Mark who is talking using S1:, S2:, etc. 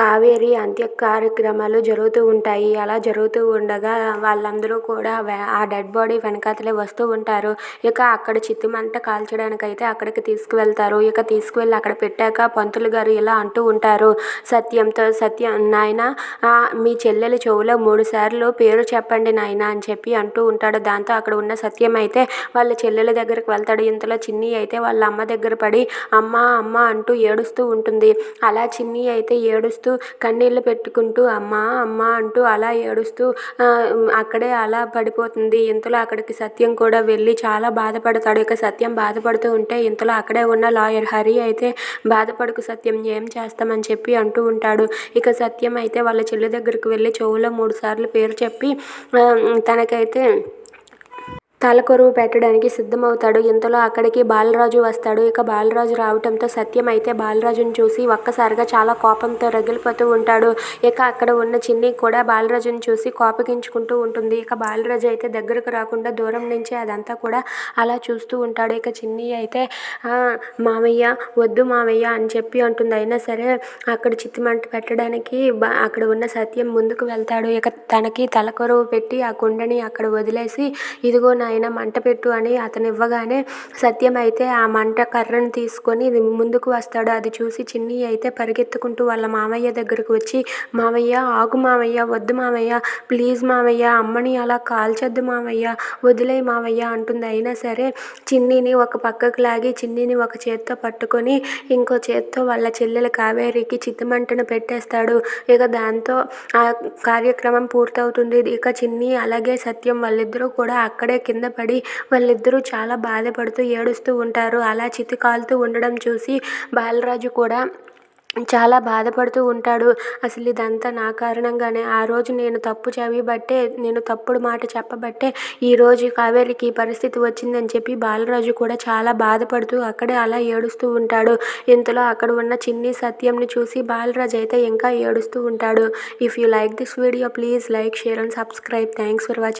S1: కావేరి అంత్య కార్యక్రమాలు జరుగుతూ ఉంటాయి. అలా జరుగుతూ ఉండగా వాళ్ళందరూ కూడా ఆ డెడ్ బాడీ వెనకాతలే వస్తూ ఉంటారు. ఇక అక్కడ చితిమంట కాల్చడానికైతే అక్కడికి తీసుకువెళ్తారు. ఇక తీసుకువెళ్ళి అక్కడ పెట్టాక పంతులు గారు ఇలా అంటూ ఉంటారు. సత్యంతో సత్యం నాయన మీ చెల్లెలు చెవులో మూడు సార్లు పేరు చెప్పండి నాయన అని చెప్పి అంటూ ఉంటాడు. దాంతో అక్కడ ఉన్న సత్యం అయితే వాళ్ళ చెల్లెల దగ్గరికి వెళ్తాడు. ఇంతలో చిన్ని అయితే వాళ్ళ అమ్మ దగ్గర పడి అమ్మ అమ్మ అంటూ ఏడుస్తూ ఉంటుంది. అలా చిన్ని అయితే ఏడుస్తూ కన్నీళ్ళు పెట్టుకుంటూ అమ్మా అమ్మ అంటూ అలా ఏడుస్తూ అక్కడే అలా పడిపోతుంది. ఇంతలో అక్కడికి సత్యం కూడా వెళ్ళి చాలా బాధపడతాడు. ఇక సత్యం బాధపడుతూ ఉంటే ఇంతలో అక్కడే ఉన్న లాయర్ హరి అయితే బాధపడుకు సత్యం ఏం చేస్తామని చెప్పి అంటూ ఉంటాడు. ఇక సత్యం అయితే వాళ్ళ చెల్లి దగ్గరికి వెళ్ళి చెవులో మూడు సార్లు పేరు చెప్పి తనకైతే తలకొరువు పెట్టడానికి సిద్ధమవుతాడు. ఇంతలో అక్కడికి బాలరాజు వస్తాడు. ఇక బాలరాజు రావటంతో సత్యం అయితే బాలరాజుని చూసి ఒక్కసారిగా చాలా కోపంతో రగిలిపోతూ ఉంటాడు. ఇక అక్కడ ఉన్న చిన్ని కూడా బాలరాజుని చూసి కోపగించుకుంటూ ఉంటుంది. ఇక బాలరాజు అయితే దగ్గరకు రాకుండా దూరం నుంచి అదంతా కూడా అలా చూస్తూ ఉంటాడు. ఇక చిన్ని అయితే మామయ్య వద్దు మామయ్య అని చెప్పి అంటుంది. అయినా సరే అక్కడ చిత్తిమంట పెట్టడానికి అక్కడ ఉన్న సత్యం ముందుకు వెళ్తాడు. ఇక తనకి తలకొరువు పెట్టి ఆ కుండని అక్కడ వదిలేసి ఇదిగో నా ఆయన మంట పెట్టు అని అతను ఇవ్వగానే సత్యం అయితే ఆ మంట కర్రను తీసుకొని ముందుకు వస్తాడు. అది చూసి చిన్ని అయితే పరిగెత్తుకుంటూ వాళ్ళ మామయ్య దగ్గరకు వచ్చి మామయ్య ఆగు మామయ్య వద్దు మామయ్య ప్లీజ్ మామయ్య అమ్మని అలా కాల్చొద్దు మామయ్య వదిలే మామయ్య అంటుంది. అయినా సరే చిన్నిని ఒక పక్కకు లాగి చిన్నిని ఒక చేత్తో పట్టుకొని ఇంకో చేత్తో వాళ్ళ చెల్లెల కావేరికి చిత్తమంటను పెట్టేస్తాడు. ఇక దాంతో ఆ కార్యక్రమం పూర్తవుతుంది. ఇక చిన్ని అలాగే సత్యం వాళ్ళిద్దరూ కూడా అక్కడే కింద కింద పడి వాళ్ళిద్దరూ చాలా బాధపడుతూ ఏడుస్తూ ఉంటారు. అలా చితి కాలుతూ ఉండడం చూసి బాలరాజు కూడా చాలా బాధపడుతూ ఉంటాడు. అసలు ఇదంతా నా కారణంగానే. ఆ రోజు నేను తప్పు చదివబట్టే నేను తప్పుడు మాట చెప్పబట్టే ఈరోజు కావేరికి ఈ పరిస్థితి వచ్చిందని చెప్పి బాలరాజు కూడా చాలా బాధపడుతూ అక్కడే అలా ఏడుస్తూ ఉంటాడు. ఇంతలో అక్కడ ఉన్న చిన్ని సత్యంని చూసి బాలరాజు అయితే ఇంకా ఏడుస్తూ ఉంటాడు. If you like this video please like share and subscribe thanks for watching